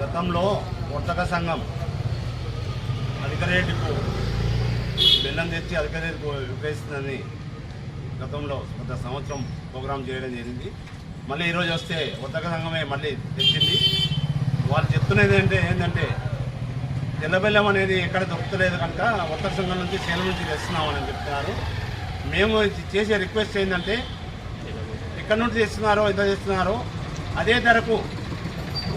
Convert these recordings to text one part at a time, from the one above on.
గతంలో వర్తక సంఘం అధిక రేటుకు బెల్లం తెచ్చి అధిక రేటుకు విక్రయిస్తుందని గతంలో గత సంవత్సరం ప్రోగ్రాం చేయడం జరిగింది. మళ్ళీ ఈరోజు వస్తే వర్తక సంఘమే మళ్ళీ తెచ్చింది. వాళ్ళు చెప్తున్నది ఏంటంటే ఏంటంటే ఎల్లబెల్లం అనేది ఎక్కడ దొరుకుతలేదు కనుక ఉత్తర సంఘం నుంచి సేల నుంచి తెస్తున్నామని చెప్తున్నారు. మేము చేసే రిక్వెస్ట్ ఏంటంటే ఎక్కడి నుంచి తెస్తున్నారో ఎంత తెస్తున్నారో అదే ధరకు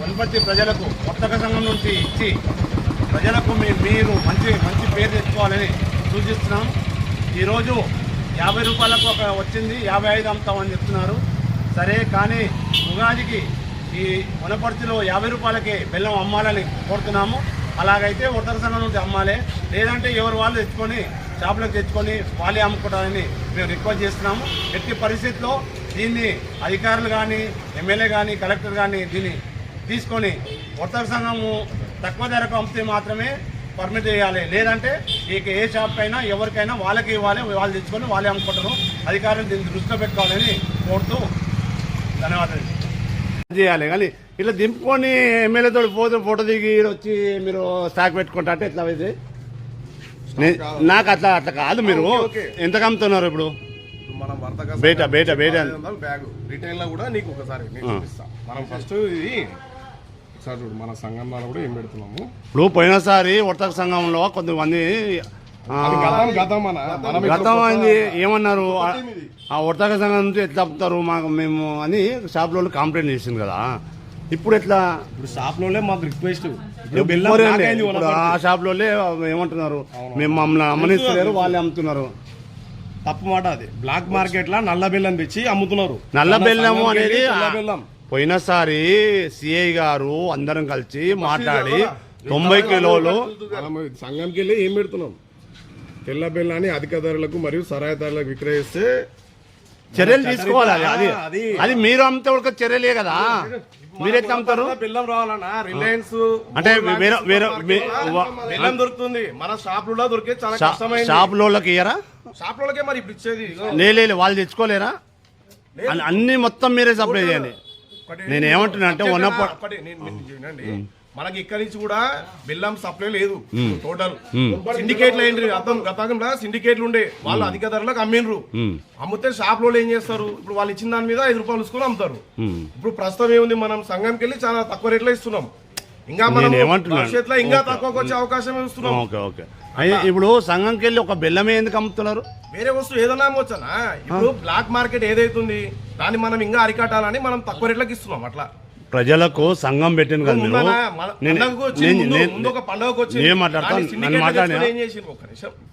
వనపర్తి ప్రజలకు వర్తక సంఘం నుంచి ఇచ్చి ప్రజలకు మీరు మంచి మంచి పేరు తెచ్చుకోవాలని సూచిస్తున్నాం. ఈరోజు యాభై రూపాయలకు ఒక వచ్చింది యాభై ఐదు అమ్ముతామని చెప్తున్నారు. సరే కానీ ఉగాదికి ఈ వనపర్తిలో యాభై రూపాయలకే బెల్లం అమ్మాలని కోరుతున్నాము. అలాగైతే వర్తక అమ్మాలి. లేదంటే ఎవరు వాళ్ళు తెచ్చుకొని షాపులకు తెచ్చుకొని వాళ్ళే అమ్ముకుంటారని మేము రిక్వెస్ట్ చేస్తున్నాము. ఎట్టి పరిస్థితిలో దీన్ని అధికారులు కానీ ఎమ్మెల్యే కానీ కలెక్టర్ కానీ దీన్ని తీసుకొని వర్తక సంఘము తక్కువ ధరకు అమ్మితే మాత్రమే పర్మిట్ చేయాలి. లేదంటే ఇక ఏ షాప్కైనా ఎవరికైనా వాళ్ళకి ఇవ్వాలి వాళ్ళు తెచ్చుకొని వాళ్ళే అమ్ముకుంటారు. అధికారులు దీన్ని దృష్టిలో పెట్టుకోవాలని కోరుతూ ధన్యవాదాలు. చేయాలి. కానీ ఇట్లా దింపుకొని ఎమ్మెల్యేతో పోతే ఫోటో దిగి వచ్చి మీరు స్టాక్ పెట్టుకుంటా అంటే ఎట్లా ఇది? నే- నాకు అట్లా అట్లా కాదు మీరు. ఎంతకు అమ్ముతున్నారు ఇప్పుడు? మనం బేట, బేట, బేట. బ్యాగ్. రిటైల్లో కూడా నీకు ఒకసారి నేను ఆ. చూపిస్తా. మనం ఫస్ట్ ఇది ఒకసారి చూడు మన సంఘంలో కూడా ఏం పెడుతున్నాము? ఇప్పుడు పోయినసారి వర్తక సంఘంలో కొంతమంది గతం అయింది. ఏమన్నారు? ఆ- వర్తక సంఘం నుంచి ఎట్లా అమ్ముతారు మాకు మేము అని షాప్లో కంప్లైంట్ చేసింది కదా. ఇప్పుడు ఎట్లా? ఇప్పుడు షాప్లోనే మాకు రిక్వెస్ట్ ఇప్పుడు ఆ షాప్లో ఏమంటున్నారు? మేము మమ్మల్ని అమ్మనిస్తలేరు వాళ్ళే అమ్ముతున్నారు. తప్పు మాట అది. బ్లాక్ మార్కెట్లా నల్ల బెల్లం తెచ్చి అమ్ముతున్నారు. నల్ల బెల్లము అనేది పోయినసారి సిఐ గారు అందరం కలిసి మాట్లాడి తొంభై కిలోలు సంఘంకి వెళ్ళి ఏం పెడుతున్నాం? తెల్ల బెల్లాన్ని అధిక ధరలకు మరియు సరాయి ధరలకు విక్రయిస్తే చర్యలు తీసుకోవాలి అది. అది. మీరు అమ్మితే ఒక చర్యలే కదా. మీరు ఎట్లా అమ్ముతారు? బెల్లం రావాలన్నా రిలయన్స్ అంటే వేరే వేరే బెల్లం దొరుకుతుంది. మన షాప్లో దొరికే చాలా షాప్లోకి ఇయ్యరా? షాప్ లోకే మరి ఇప్పుడు ఇచ్చేది ఇగో. లే లే, లే, వాళ్ళు తెచ్చుకోలేరా? అన్ని- మొత్తం మీరే సప్లై చేయండి. నేను ఏమంటున్నా అంటే ఒకటి మనకి ఇక్కడి నుంచి కూడా బెల్లం సప్లై లేదు. టోటల్ సిండికేట్లు అర్థం గతంలో సిండికేట్లు ఉండే. వాళ్ళు అధిక ధరలకు అమ్మిండ్రు. అమ్మితే షాప్లో ఏం చేస్తారు? ఇప్పుడు వాళ్ళు ఇచ్చిన దాని మీద ఐదు రూపాయలు తీసుకొని అమ్ముతారు. ఇప్పుడు ప్రస్తుతం ఏముంది? మనం సంఘంకి వెళ్ళి చాలా తక్కువ రేట్లో ఇస్తున్నాం. ఇంకా మనం? భవిష్యత్తులో ఇంకా తక్కువకి వచ్చే అవకాశం ఇస్తున్నాం? Okay okay. అయ్యి, ఇప్పుడు సంఘంకి వెళ్ళి ఒక బెల్లమే ఎందుకు అమ్ముతున్నారు? వేరే వస్తువు ఏదైనా అమ్మవచ్చనా ఇప్పుడు బ్లాక్ మార్కెట్ ఏదైతుంది? దాన్ని మనం ఇంకా అరికట్టాలని మనం తక్కువ రేట్లకు ఇస్తున్నాం అట్లా. ప్రజలకు సంఘం పెట్టింది కదా మీరు? నేను- మాట్లాడతాను.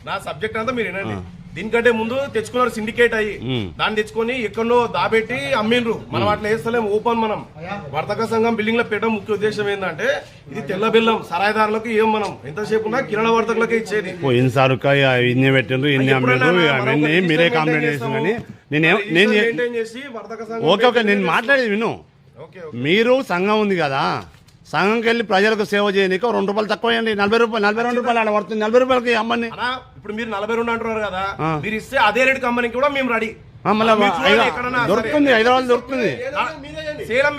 నా సబ్జెక్ట్ అంతా మీరు వినండి. దీనికంటే ముందు తెచ్చుకున్నారు సిండికేట్ అయ్యి దాన్ని తెచ్చుకొని ఎక్కడో దాబెట్టి అమ్మిండ్రు. మనం అట్లా వేస్తలేం ఓపెన్ మనం. వర్తక సంఘం బిల్డింగ్లో పెట్టడం ముఖ్య ఉద్దేశం ఏంటంటే ఇది తెల్ల బెల్లం. సరాయిదారులకు ఏం మనం? ఎంతసేపు ఉన్నా కిరణ వర్తకులకే ఇచ్చేది. పోయినసారి ఇన్ని పెట్టిండ్రు ఇన్ని అమ్మిండ్రు. మీరే కంప్లైంట్ చేసిన కానీ నేనే నేను చే- మెయింటైన్ చేసి వర్తక సంఘం ఓకే ఓకే నేను మాట్లాడేది విను. మీరు సంఘం ఉంది కదా సంఘంకి వెళ్ళి ప్రజలకు సేవ చేయనీకి రెండు రూపాయలు తక్కువ చేయండి నలభై రూపాయలు నలభై రెండు రూపాయలు ఆడ పడుతుంది. నలభై రూపాయలకి అమ్మని ఇప్పుడు మీరు నలభై రెండు అంటున్నారు కదా. మీరు ఇస్తే అదే రేటు కంపెనీకి కూడా మేము రెడీ. దొరుకుతుంది హైదరాబాద్ దొరుకుతుంది. సేలం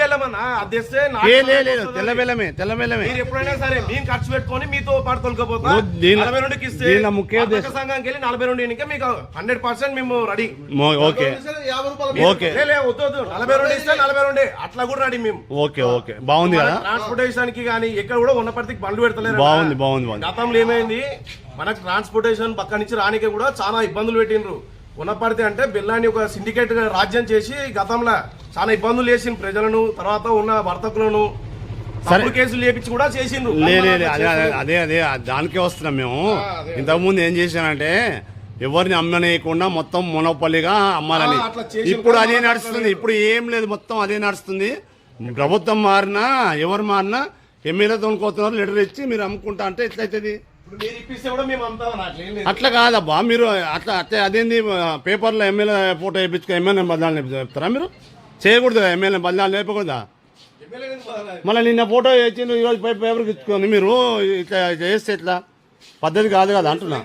అది తెస్తే నాకు ఏ లే లేదు వస్తుంది. తెల్ల బెల్లమే తెల్ల బెల్లమే. మీరు ఎప్పుడైనా సరే మేము ఖర్చు పెట్టుకొని మీతో పాటు ఓ, నలభై రెండుకి ఇస్తే ముఖ్య సంఘానికి వెళ్ళి నలభై రెండు ఎన్నిక మీకు హండ్రెడ్ పర్సెంట్ మేము రెడీ. మో- ఓకే. ఓకే. లే, లే, వద్దు వద్దు. నలభై రెండు ఇస్తే నలభై రెండే. అట్లా కూడా రెడీ మేము. Okay okay. బాగుంది కదా? ట్రాన్స్పోర్టేషన్కి కానీ ఎక్కడ కూడా ఉన్నప్పటికీ బండ్లు పెడతలేరు బాగుంది బాగుంది బాగుంది. గతంలో ఏమైంది? మనకు ట్రాన్స్పోర్టేషన్ పక్క నుంచి రానికే కూడా చాలా ఇబ్బందులు పెట్టిండ్రు. ఉన్నపడితే అంటే బెల్లాన్ని ఒక సిండికేట్గా రాజ్యం చేసి గతంలో చాలా ఇబ్బందులు చేసింది ప్రజలను తర్వాత ఉన్న వర్తకులను. తప్పుడు కేసులు చేపించి కూడా చేసిండ్రు. అదే అదే దానికే వస్తున్నాం మేము. ఇంతకుముందు ఏం చేశానంటే ఎవరిని అమ్మనేయకుండా మొత్తం మొనపల్లిగా అమ్మాలని. ఇప్పుడు అదే నడుస్తుంది. ఇప్పుడు ఏం లేదు మొత్తం అదే నడుస్తుంది. ప్రభుత్వం మారినా ఎవరు మారినా ఎమ్మెల్యేతో కోతున్నారు లెటర్ ఇచ్చి మీరు అమ్ముకుంటా అంటే ఎట్లయితుంది అట్లేం కాదబ్బా మీరు అట్లా అట్లా అదేంది పేపర్లో ఎమ్మెల్యే ఫోటో వేయించుకో ఎమ్మెల్యే బదనాలు చెప్తారా మీరు? చేయకూడదు ఎమ్మెల్యే బదనాలు లేపకుండా మళ్ళీ నిన్న ఫోటో ఇచ్చి ఈరోజు పై పేపర్కి ఇచ్చుకొని మీరు ఇట్లా చేస్తే ఇట్లా పద్ధతి కాదు కదా అంటున్నా.